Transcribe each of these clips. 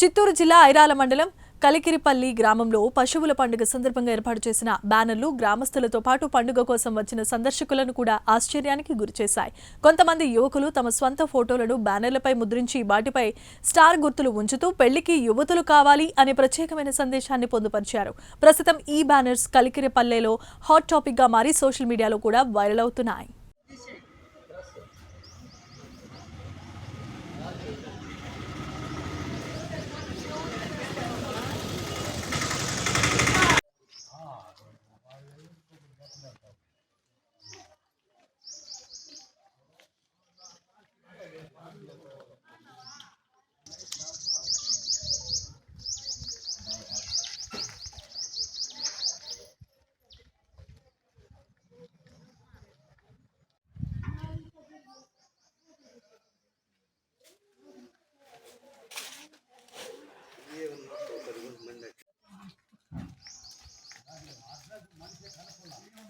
చిత్తూరు జిల్లా ఐరాల మండలం కలికిరిపల్లి గ్రామంలో పశువుల పండుగ సందర్భంగా ఏర్పాటు చేసిన బ్యానర్లు గ్రామస్తులతో పాటు పండుగ కోసం వచ్చిన సందర్శకులను కూడా ఆశ్చర్యానికి గురిచేశాయి. కొంతమంది యువకులు తమ స్వంత ఫోటోలను బ్యానర్లపై ముద్రించి వాటిపై స్టార్ గుర్తులు ఉంచుతూ పెళ్ళికి యువతులు కావాలి అనే ప్రత్యేకమైన సందేశాన్ని పొందుపరిచారు. ప్రస్తుతం ఈ బ్యానర్స్ కలికిరిపల్లెలో హాట్ టాపిక్గా మారి సోషల్ మీడియాలో కూడా వైరల్ అవుతున్నాయి.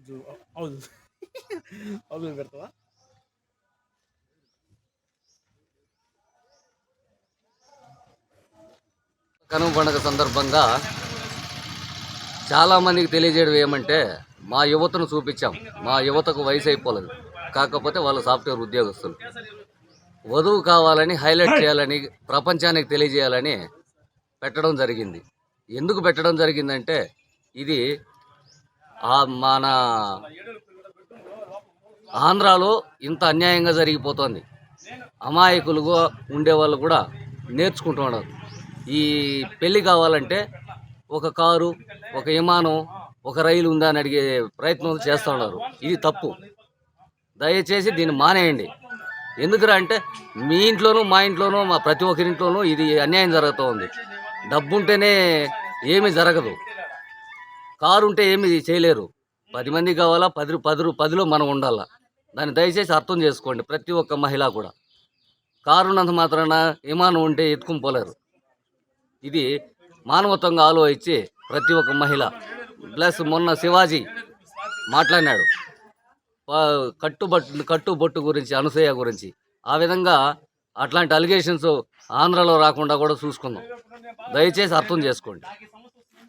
కొంచెం అవును అవును పెడతావా కనుమ పండుగ సందర్భంగా చాలామందికి తెలియజేయడం ఏమంటే మా యువతను చూపించాం. మా యువతకు వయసు అయిపోలేదు. కాకపోతే వాళ్ళు సాఫ్ట్వేర్ ఉద్యోగస్తులు. వధువు కావాలని హైలైట్ చేయాలని ప్రపంచానికి తెలియజేయాలని పెట్టడం జరిగింది. ఎందుకు పెట్టడం జరిగిందంటే ఇది మన ఆంధ్రాలో ఇంత అన్యాయంగా జరిగిపోతుంది. అమాయకులుగా ఉండేవాళ్ళు కూడా నేర్చుకుంటున్నారు ఈ పెళ్ళి కావాలంటే ఒక కారు ఒక విమానం ఒక రైలు ఉందా అని అడిగే ప్రయత్నం చేస్తూ ఉన్నారు. ఇది తప్పు. దయచేసి దీన్ని మానేయండి. ఎందుకురా అంటే మీ ఇంట్లోనూ మా ఇంట్లోనూ మా ప్రతి ఒక్కరింట్లోనూ ఇది అన్యాయం జరుగుతూ ఉంది డబ్బు ఉంటేనే ఏమీ జరగదు. కారు ఉంటే ఏమి చేయలేరు. పది మంది కావాలా పది పది పదిలో మనం ఉండాలా. దాన్ని దయచేసి అర్థం చేసుకోండి ప్రతి ఒక్క మహిళ కూడా. కారు ఉన్నంత మాత్రాన విమానం ఉంటే ఎత్తుకుని పోలేరు. ఇది మానవత్వంగా ఆలోచించి ప్రతి ఒక్క మహిళ. ప్లస్ మొన్న శివాజీ మాట్లాడినాడు. ప- కట్టుబట్టు కట్టుబొట్టు గురించి అనసూయ గురించి. ఆ విధంగా అట్లాంటి అలిగేషన్స్ ఆంధ్రలో రాకుండా కూడా చూసుకుందాం. దయచేసి అర్థం చేసుకోండి.